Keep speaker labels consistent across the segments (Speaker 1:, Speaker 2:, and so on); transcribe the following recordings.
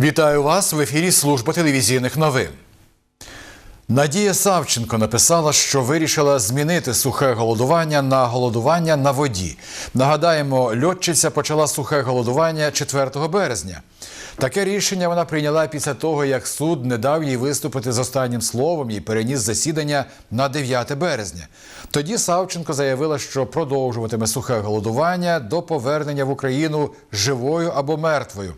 Speaker 1: Вітаю вас в ефірі Служба телевізійних новин. Надія Савченко написала, що вирішила змінити сухе голодування на голодування на воді. Нагадаємо, льотчиця почала сухе голодування 4 березня. Таке рішення вона прийняла після того, як суд не дав їй виступити з останнім словом і переніс засідання на 9 березня. Тоді Савченко заявила, що продовжуватиме сухе голодування до повернення в Україну живою або мертвою.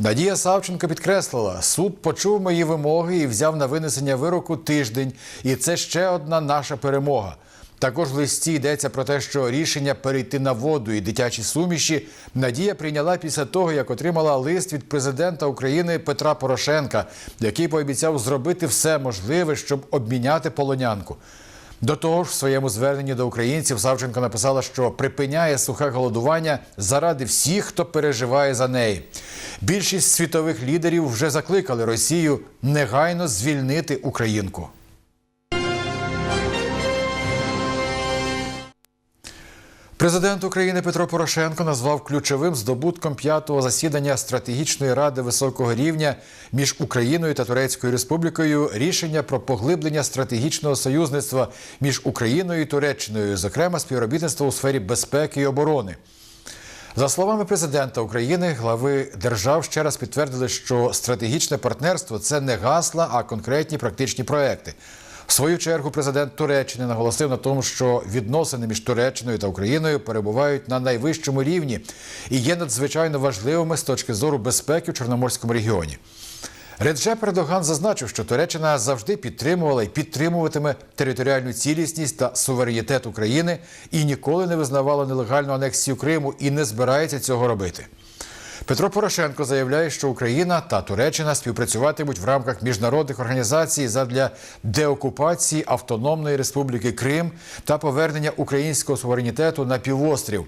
Speaker 1: Надія Савченко підкреслила, суд почув мої вимоги і взяв на винесення вироку тиждень, і це ще одна наша перемога. Також в листі йдеться про те, що рішення перейти на воду і дитячі суміші Надія прийняла після того, як отримала лист від президента України Петра Порошенка, який пообіцяв зробити все можливе, щоб обміняти полонянку. До того ж, в своєму зверненні до українців Савченко написала, що припиняє сухе голодування заради всіх, хто переживає за неї. Більшість світових лідерів вже закликали Росію негайно звільнити українку. Президент України Петро Порошенко назвав ключовим здобутком п'ятого засідання стратегічної ради високого рівня між Україною та Турецькою Республікою рішення про поглиблення стратегічного союзництва між Україною і Туреччиною, зокрема співробітництво у сфері безпеки і оборони. За словами президента України, глави держав ще раз підтвердили, що стратегічне партнерство це не гасла, а конкретні практичні проекти. В свою чергу президент Туреччини наголосив на тому, що відносини між Туреччиною та Україною перебувають на найвищому рівні і є надзвичайно важливими з точки зору безпеки в Чорноморському регіоні. Реджеп Ердоган зазначив, що Туреччина завжди підтримувала і підтримуватиме територіальну цілісність та суверенітет України і ніколи не визнавала нелегальну анексію Криму і не збирається цього робити. Петро Порошенко заявляє, що Україна та Туреччина співпрацюватимуть в рамках міжнародних організацій задля деокупації Автономної Республіки Крим та повернення українського суверенітету на півострів.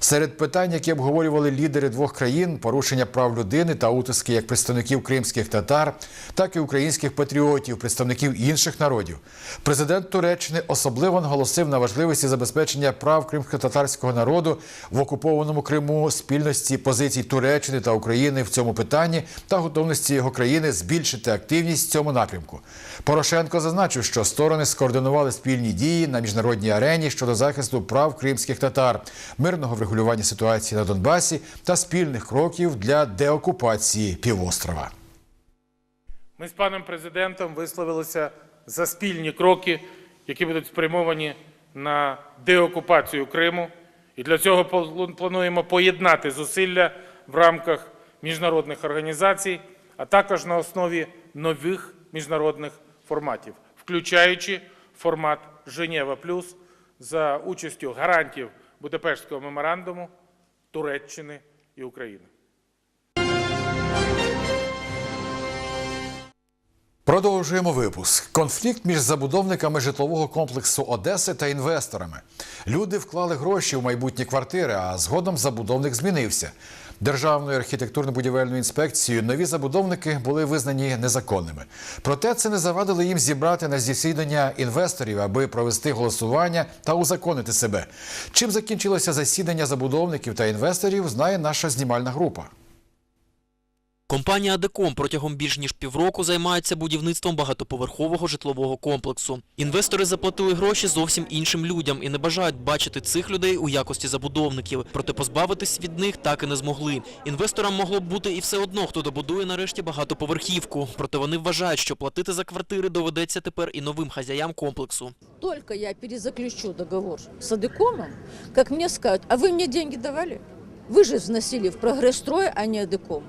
Speaker 1: Серед питань, які обговорювали лідери двох країн, порушення прав людини та утиски як представників кримських татар, так і українських патріотів, представників інших народів. Президент Туреччини особливо наголосив на важливості забезпечення прав кримсько-татарського народу в окупованому Криму, спільності позицій Туреччини та України в цьому питанні та готовності його країни збільшити активність в цьому напрямку. Порошенко зазначив, що сторони скоординували спільні дії на міжнародній арені щодо захисту прав кримських татар, мирного врегулювання ситуації на Донбасі та спільних кроків для деокупації півострова.
Speaker 2: Ми з паном президентом висловилися за спільні кроки, які будуть спрямовані на деокупацію Криму. І для цього плануємо поєднати зусилля в рамках міжнародних організацій, а також на основі нових міжнародних форматів, включаючи формат Женєва Плюс за участю гарантів Будапештського меморандуму Туреччини і України.
Speaker 1: Продовжуємо випуск. Конфлікт між забудовниками житлового комплексу Одеси та інвесторами. Люди вклали гроші в майбутні квартири, а згодом забудовник змінився. Державною архітектурно-будівельною інспекцією нові забудовники були визнані незаконними. Проте це не завадило їм зібрати на засідання інвесторів, аби провести голосування та узаконити себе. Чим закінчилося засідання забудовників та інвесторів, знає наша знімальна група.
Speaker 3: Компанія Адеком протягом більш ніж півроку займається будівництвом багатоповерхового житлового комплексу. Інвестори заплатили гроші зовсім іншим людям і не бажають бачити цих людей у якості забудовників. Проте позбавитись від них так і не змогли. Інвесторам могло б бути і все одно, хто добудує нарешті багатоповерхівку. Проте вони вважають, що платити за квартири доведеться тепер і новим хазяям комплексу.
Speaker 4: Только я перезаключу договор с Адекомом, как мне скажут, а вы мне деньги давали? Вы же вносили в прогресс-строй, а не Адеком.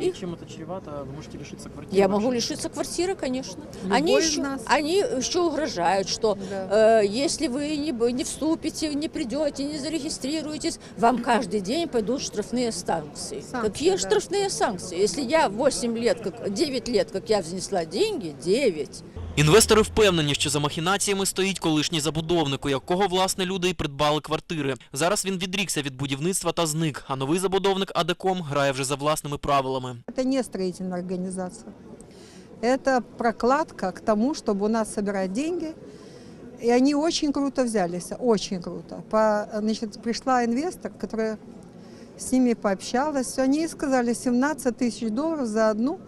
Speaker 5: И чем это чревато? Вы можете лишиться квартиры.
Speaker 4: Я могу
Speaker 5: вашей?
Speaker 4: лишиться квартиры, конечно.
Speaker 6: Любой
Speaker 4: Они
Speaker 6: из
Speaker 4: еще,
Speaker 6: нас.
Speaker 4: они еще угрожают, что
Speaker 6: Да.
Speaker 4: э, если вы не, б- не вступите, не придете, не зарегистрируетесь, вам каждый день пойдут штрафные санкции.
Speaker 6: Санкции,
Speaker 4: Какие
Speaker 6: да.
Speaker 4: штрафные санкции? Если я 8 лет, как, 9 лет, как я внесла деньги, 9,
Speaker 3: Інвестори впевнені, що за махінаціями стоїть колишній забудовник, у якого власне люди і придбали квартири. Зараз він відрікся від будівництва та зник, а новий забудовник Адеком грає вже за власними правилами.
Speaker 6: Это не строительная организация. Это прокладка к тому, чтобы у нас собирать деньги. И они очень круто взялись, очень круто. По, значит, пришла инвестор, которая с ними пообщалась. Они сказали 17 тысяч долларов за одну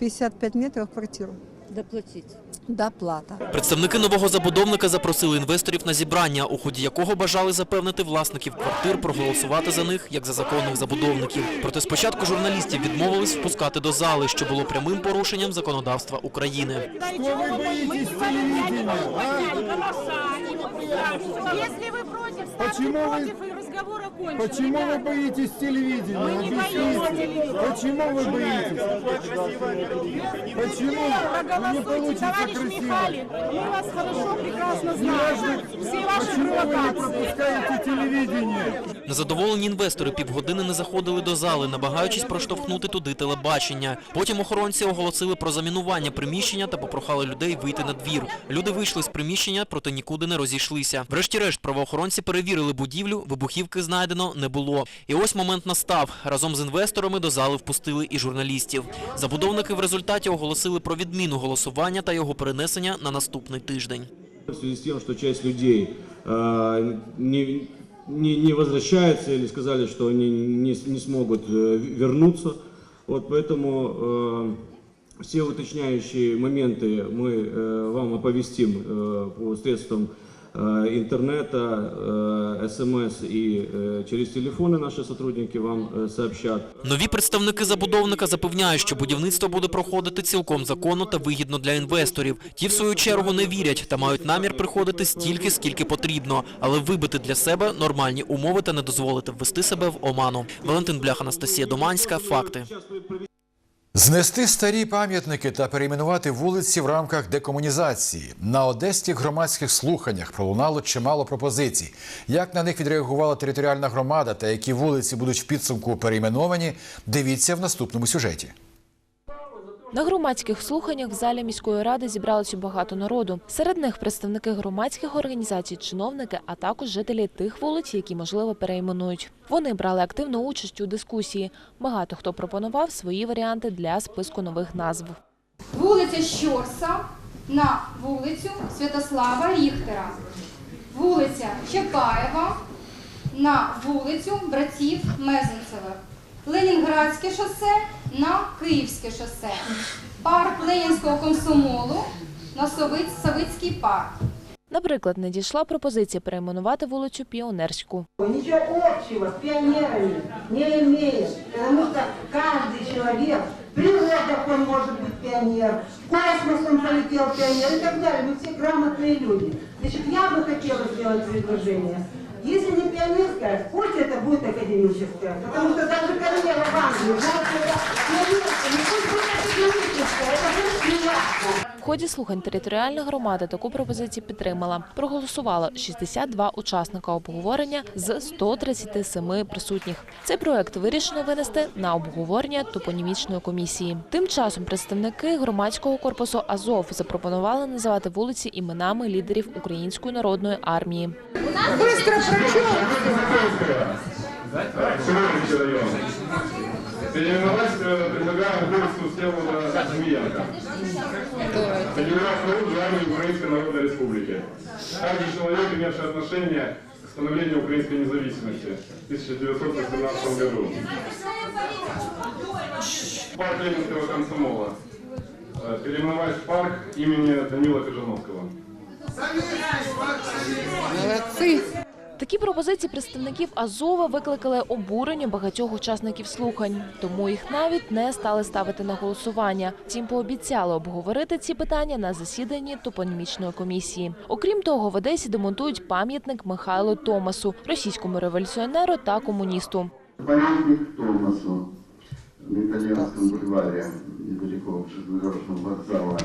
Speaker 6: 55 метров квартиру.
Speaker 4: Доплатить.
Speaker 6: Доплата.
Speaker 3: Представники нового забудовника запросили інвесторів на зібрання, у ході якого бажали запевнити власників квартир проголосувати за них як за законних забудовників. Проте спочатку журналістів відмовились впускати до зали, що було прямим порушенням законодавства України.
Speaker 7: Если вы против, ставьте против и разговор окончен.
Speaker 8: Почему вы боитесь телевидения?
Speaker 7: Мы не
Speaker 8: Объясните. Почему вы боитесь? Почему? Не
Speaker 7: Проголосуйте,
Speaker 8: получится
Speaker 7: товарищ
Speaker 8: красиво.
Speaker 7: Михалин. Мы вас хорошо, прекрасно знаем. Все ваши
Speaker 8: Почему вы не
Speaker 7: провокации.
Speaker 8: пропускаете телевидение?
Speaker 3: Незадоволені інвестори півгодини не заходили до зали, намагаючись проштовхнути туди телебачення. Потім охоронці оголосили про замінування приміщення та попрохали людей вийти на двір. Люди вийшли з приміщення, проте нікуди не розійшлися. Врешті-решт правоохоронці перевірили будівлю, вибухівки знайдено не було. І ось момент настав. Разом з інвесторами до зали впустили і журналістів. Забудовники в результаті оголосили про відміну голосування та його перенесення на наступний тиждень.
Speaker 9: В связи с тем, что часть людей э, не, не, не возвращается или сказали, что они не, не смогут э, вернуться. Вот поэтому э, все уточняющие моменты мы э, вам оповестим э, по средствам интернета, э, СМС и э, через телефоны наши сотрудники вам э, сообщат.
Speaker 3: Нові представники забудовника запевняють, що будівництво буде проходити цілком законно та вигідно для інвесторів. Ті, в свою чергу, не вірять та мають намір приходити стільки, скільки потрібно, але вибити для себе нормальні умови та не дозволити ввести себе в оману. Валентин Блях, Анастасія Доманська. Факти.
Speaker 1: Знести старі пам'ятники та перейменувати вулиці в рамках декомунізації. На одеських громадських слуханнях пролунало чимало пропозицій. Як на них відреагувала територіальна громада та які вулиці будуть в підсумку перейменовані, дивіться в наступному сюжеті.
Speaker 10: На громадських слуханнях в залі міської ради зібралося багато народу. Серед них представники громадських організацій, чиновники, а також жителі тих вулиць, які можливо перейменують. Вони брали активну участь у дискусії. Багато хто пропонував свої варіанти для списку нових назв.
Speaker 11: Вулиця Щорса на вулицю Святослава Ріхтера. Вулиця Чапаєва на вулицю братів Мезенцевих. Ленінградське шосе на Київське шосе. Парк Ленінського комсомолу на Совиць- Савицький парк.
Speaker 10: Наприклад, надійшла пропозиція перейменувати вулицю Піонерську.
Speaker 7: Ничего общего с пионерами не имеет, потому что каждый человек, природа он может быть пионер, в космос он полетел пионер и так далее. Мы все грамотные люди. Значит, я бы хотела сделать предложение. Если не пионерская, пусть это будет академическая, потому что даже королева в Англии, знаете, это пионерская, не пусть будет академическая, это будет приятно.
Speaker 10: В ході слухань територіальна громада таку пропозицію підтримала. Проголосувало 62 учасника обговорення з 137 присутніх. Цей проект вирішено винести на обговорення топонімічної комісії. Тим часом представники громадського корпусу Азов запропонували називати вулиці іменами лідерів Української народної армії.
Speaker 8: Район. Переименовать э, предлагаем улицу Всеволода Змеенко. Переименовать на улицу армии Украинской Народной Республики. Каждый человек, имевший отношение к становлению украинской независимости в 1918 году. Парк Ленинского комсомола. Э, Переименовать в парк имени Данила Кожановского.
Speaker 10: Такі пропозиції представників Азова викликали обурення багатьох учасників слухань, тому їх навіть не стали ставити на голосування. Втім, пообіцяли обговорити ці питання на засіданні топонімічної комісії. Окрім того, в Одесі демонтують пам'ятник Михайлу Томасу, російському революціонеру та комуністу.
Speaker 12: Памятник Томасу на итальянском бульваре, недалеко железнодорожного вокзала.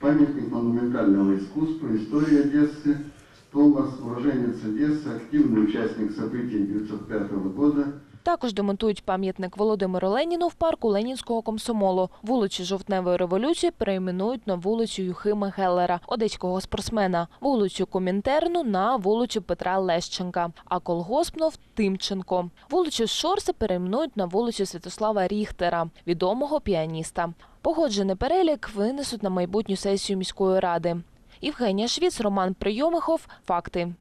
Speaker 12: Памятник монументального искусства, истории Одессы. Томас, уроженец Одессы, активный участник событий 1905 года.
Speaker 10: Також демонтують пам'ятник Володимиру Леніну в парку Ленінського комсомолу. Вулицю Жовтневої революції перейменують на вулицю Юхима Геллера, одеського спортсмена, вулицю Комінтерну на вулицю Петра Лещенка, а колгоспнов Тимченко. Вулицю Шорса перейменують на вулицю Святослава Ріхтера, відомого піаніста. Погоджений перелік винесуть на майбутню сесію міської ради. Євгенія Швіц, Роман Прийомихов. Факти.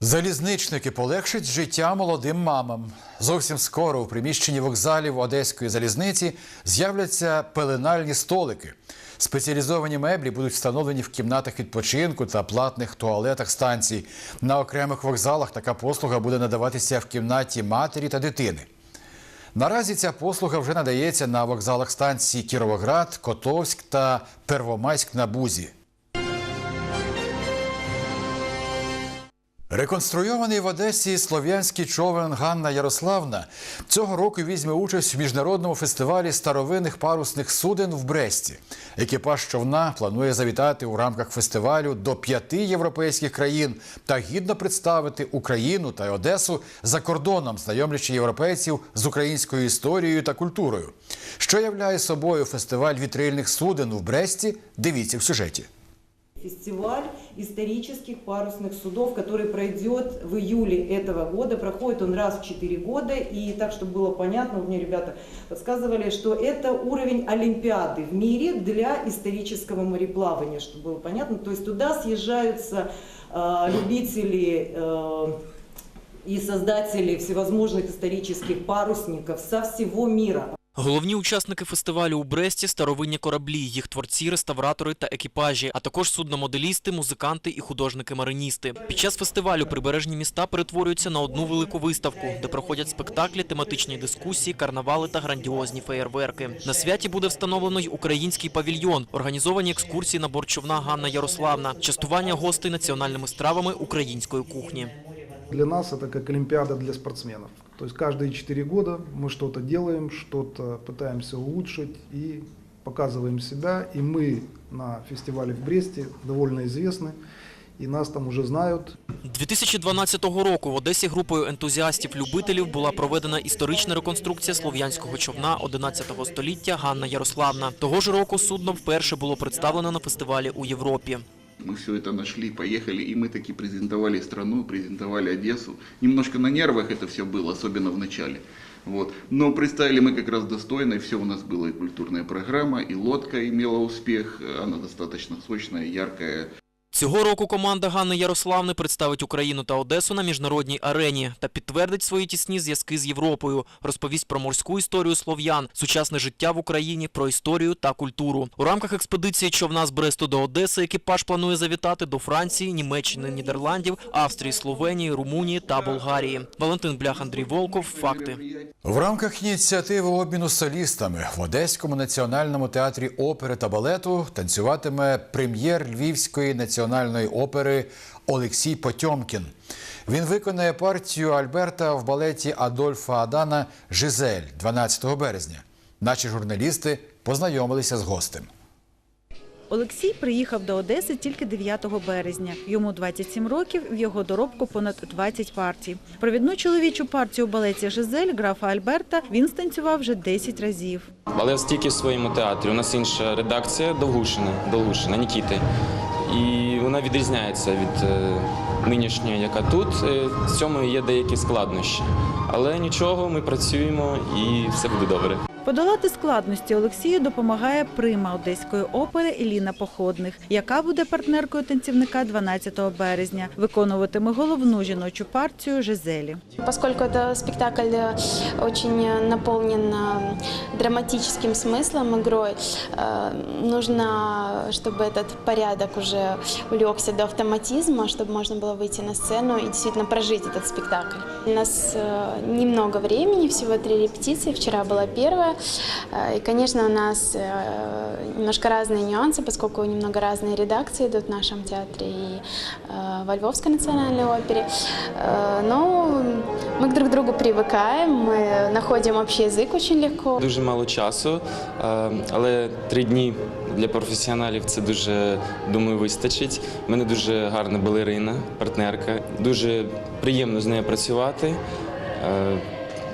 Speaker 1: Залізничники полегшать життя молодим мамам. Зовсім скоро у приміщенні вокзалів Одеської залізниці з'являться пеленальні столики. Спеціалізовані меблі будуть встановлені в кімнатах відпочинку та платних туалетах станцій. На окремих вокзалах така послуга буде надаватися в кімнаті матері та дитини. Наразі ця послуга вже надається на вокзалах станцій Кіровоград, Котовськ та Первомайськ на Бузі. Реконструйований в Одесі слов'янський човен Ганна Ярославна цього року візьме участь в міжнародному фестивалі старовинних парусних суден в Бресті. Екіпаж човна планує завітати у рамках фестивалю до п'яти європейських країн та гідно представити Україну та Одесу за кордоном, знайомлячи європейців з українською історією та культурою. Що являє собою фестиваль вітрильних суден в Бресті? Дивіться в сюжеті.
Speaker 13: Фестиваль исторических парусных судов, который пройдет в июле этого года. Проходит он раз в 4 года. И так, чтобы было понятно, мне ребята подсказывали, что это уровень Олимпиады в мире для исторического мореплавания, чтобы было понятно. То есть туда съезжаются э, любители э, и создатели всевозможных исторических парусников со всего мира.
Speaker 3: Головні учасники фестивалю у Бресті – старовинні кораблі, їх творці, реставратори та екіпажі, а також судномоделісти, музиканти і художники-мариністи. Під час фестивалю прибережні міста перетворюються на одну велику виставку, де проходять спектаклі, тематичні дискусії, карнавали та грандіозні феєрверки. На святі буде встановлено й український павільйон, організовані екскурсії на борт Ганна Ярославна, частування гостей національними стравами української кухні.
Speaker 14: Для нас это как Олимпиада для спортсменов. То есть каждые 4 года мы что-то делаем, что-то пытаемся улучшить и показываем себя. И мы на фестивале в Бресте довольно известны, и нас там уже знают.
Speaker 3: 2012 року в Одесі групою ентузіастів-любителів була проведена історична реконструкція слов'янського човна 11 століття Ганна Ярославна. Того ж року судно вперше було представлено на фестивалі у Європі.
Speaker 15: Мы все это нашли, поехали, и мы таки презентовали страну, презентовали Одессу. Немножко на нервах это все было, особенно в начале. Вот. Но представили мы как раз достойно, и все у нас было, и культурная программа, и лодка имела успех, она достаточно сочная, яркая.
Speaker 3: Цього року команда Ганни Ярославни представить Україну та Одесу на міжнародній арені та підтвердить свої тісні зв'язки з Європою, розповість про морську історію слов'ян, сучасне життя в Україні, про історію та культуру. У рамках експедиції човна з Бресту до Одеси екіпаж планує завітати до Франції, Німеччини, Нідерландів, Австрії, Словенії, Румунії та Болгарії. Валентин Блях, Андрій Волков. Факти.
Speaker 1: В рамках ініціативи обміну солістами в Одеському національному театрі опери та балету танцюватиме прем'єр Львівської національної опери Олексій Потьомкін. Він виконає партію Альберта в балеті Адольфа Адана Жизель 12 березня. Наші журналісти познайомилися з гостем.
Speaker 16: Олексій приїхав до Одеси тільки 9 березня. Йому 27 років, в його доробку понад 20 партій. Провідну чоловічу партію у балеті Жизель графа Альберта він станцював вже 10 разів.
Speaker 17: Але тільки в своєму театрі. У нас інша редакція Довгушина, Довгушина, Нікіти. І вона відрізняється від е, нинішньої, яка тут. Е, В цьому є деякі складнощі. Але нічого, ми працюємо і все буде добре.
Speaker 16: Подолати складності Олексію допомагає прима одеської опери Еліна Походних, яка буде партнеркою танцівника 12 березня. Виконуватиме головну жіночу партію Жизелі.
Speaker 18: Поскольку это спектакль э, очень э, наполнен э, драматическим смыслом, игрой, э, нужно, чтобы этот порядок уже улегся до автоматизма, чтобы можно было выйти на сцену и действительно прожить этот спектакль. У нас э, немного времени, всего три репетиции, вчера была первая. Э, И, конечно, у нас э, немножко разные нюансы, поскольку немного разные редакции идут в нашем театре и э, во Львовской национальной опере. Э, Но мы друг к другу привыкаем, мы находим общий язык очень легко.
Speaker 17: Дуже мало часу, е, але три дні для професіоналів це дуже, думаю, вистачить. У мене дуже гарна балерина, партнерка. Дуже приємно з нею працювати, е,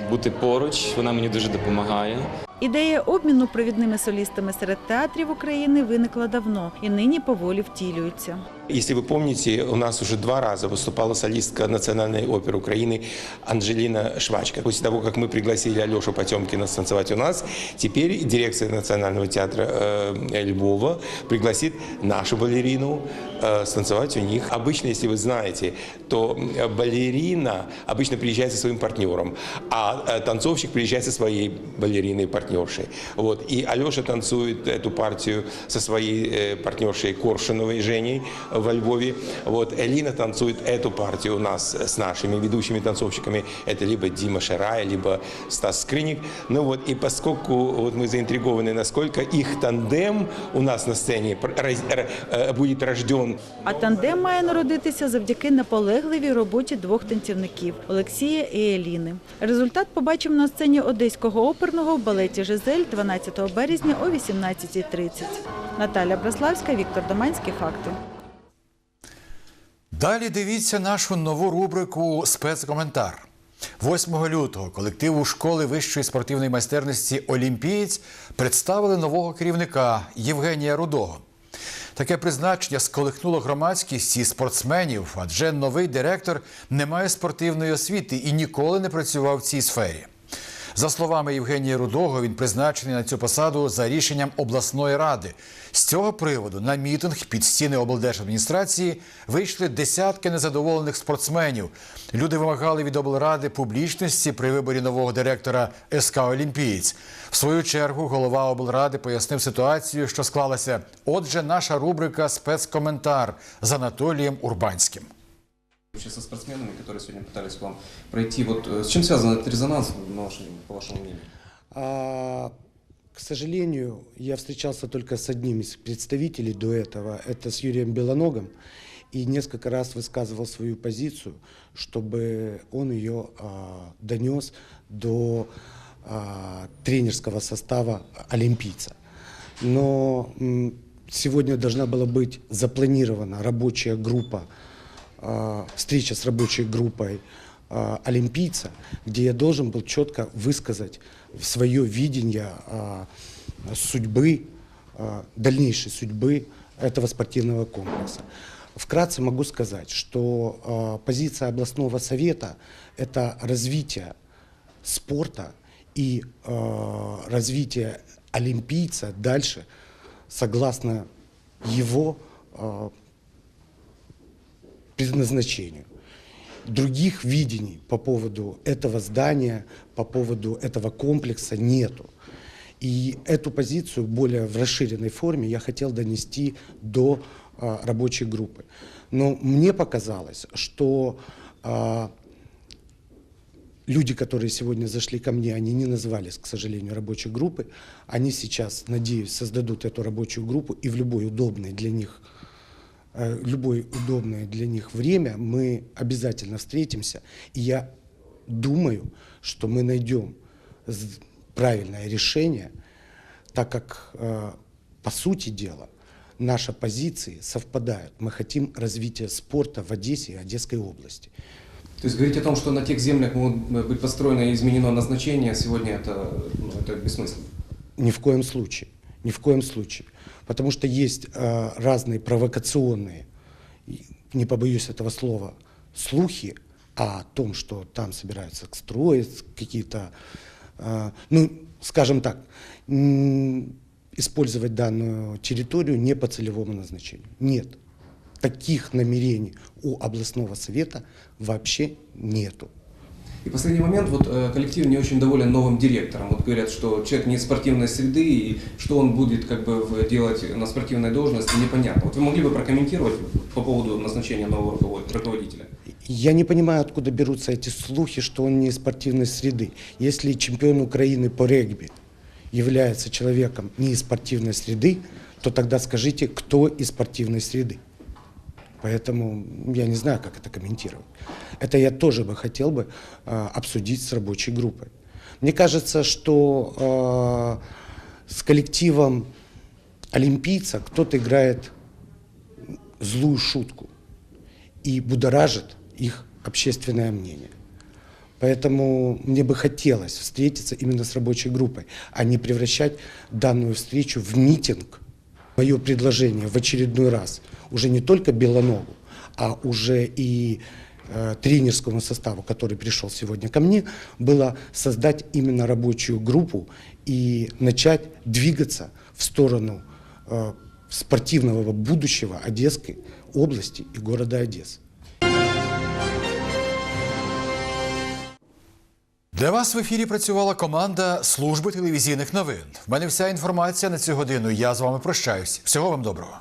Speaker 17: бути поруч. Вона мені дуже допомагає.
Speaker 16: Ідея обміну провідними солістами серед театрів України виникла давно і нині поволі втілюється.
Speaker 19: Если вы помните, у нас уже два раза выступала солистка Национальной оперы Украины Анжелина Швачка. После того, как мы пригласили Алешу Потемкина станцевать у нас, теперь дирекция Национального театра э, Львова пригласит нашу балерину э, станцевать у них. Обычно, если вы знаете, то э, балерина обычно приезжает со своим партнером, а э, танцовщик приезжает со своей балериной партнершей. Вот. И Алеша танцует эту партию со своей э, партнершей Коршуновой Женей во Львове. Вот. Элина танцует эту партию у нас с нашими ведущими танцовщиками. Это либо Дима Шарай, либо Стас Скриник. Ну вот, и поскольку вот мы заинтригованы, насколько их тандем у нас на сцене пр- раз- р- э, будет рожден
Speaker 16: А тандем має народитися завдяки наполегливій роботі двох танцівників Олексія і Еліни. Результат побачимо на сцені Одеського оперного в балеті Жизель 12 березня о 18.30. Наталя Браславська, Віктор Доманський. Факти.
Speaker 1: Далі дивіться нашу нову рубрику Спецкоментар. 8 лютого колективу школи вищої спортивної майстерності Олімпієць представили нового керівника Євгенія Рудого. Таке призначення сколихнуло громадськість і спортсменів, адже новий директор не має спортивної освіти і ніколи не працював в цій сфері. За словами Євгенія Рудого, він призначений на цю посаду за рішенням обласної ради. З цього приводу на мітинг під стіни облдержадміністрації вийшли десятки незадоволених спортсменів. Люди вимагали від облради публічності при виборі нового директора СК Олімпієць. В свою чергу голова облради пояснив ситуацію, що склалася. Отже, наша рубрика спецкоментар з Анатолієм Урбанським.
Speaker 20: Вообще со спортсменами, которые сегодня пытались к вам пройти, вот э, с чем связан этот резонанс, по вашему мнению?
Speaker 21: А, к сожалению, я встречался только с одним из представителей до этого, это с Юрием Белоногом, и несколько раз высказывал свою позицию, чтобы он ее а, донес до а, тренерского состава олимпийца. Но сегодня должна была быть запланирована рабочая группа, встреча с рабочей группой а, олимпийца, где я должен был четко высказать свое видение а, судьбы, дальнейшей судьбы этого спортивного комплекса. Вкратце могу сказать, что позиция областного совета – это развитие спорта и э, развитие олимпийца дальше, согласно его э, предназначению. Других видений по поводу этого здания, по поводу этого комплекса нету. И эту позицию более в расширенной форме я хотел донести до а, рабочей группы. Но мне показалось, что а, люди, которые сегодня зашли ко мне, они не назвались, к сожалению, рабочей группы. Они сейчас, надеюсь, создадут эту рабочую группу и в любой удобный для них любое удобное для них время мы обязательно встретимся. И я думаю, что мы найдем правильное решение, так как, э, по сути дела, наши позиции совпадают. Мы хотим развития спорта в Одессе и Одесской области.
Speaker 20: То есть говорить о том, что на тех землях могут быть построено и изменено назначение, сегодня это, ну, это бессмысленно.
Speaker 21: Ни в коем случае. Ни в коем случае. Потому что есть э, разные провокационные, не побоюсь этого слова, слухи о том, что там собираются строить какие-то, э, ну, скажем так, использовать данную территорию не по целевому назначению. Нет. Таких намерений у областного совета вообще нету.
Speaker 20: И последний момент, вот э, коллектив не очень доволен новым директором. Вот говорят, что человек не из спортивной среды, и что он будет как бы делать на спортивной должности, непонятно. Вот вы могли бы прокомментировать по поводу назначения нового руковод- руководителя?
Speaker 21: Я не понимаю, откуда берутся эти слухи, что он не из спортивной среды. Если чемпион Украины по регби является человеком не из спортивной среды, то тогда скажите, кто из спортивной среды. Поэтому я не знаю, как это комментировать. Это я тоже бы хотел бы э, обсудить с рабочей группой. Мне кажется, что э, с коллективом олимпийца кто-то играет злую шутку и будоражит их общественное мнение. Поэтому мне бы хотелось встретиться именно с рабочей группой, а не превращать данную встречу в митинг. Мое предложение в очередной раз уже не только Белоногу, а уже и э, тренерскому составу, который пришел сегодня ко мне, было создать именно рабочую группу и начать двигаться в сторону э, спортивного будущего Одесской области и города Одессы.
Speaker 1: Для вас в ефірі працювала команда служби телевізійних новин. В мене вся інформація на цю годину. Я з вами прощаюсь. Всього вам доброго.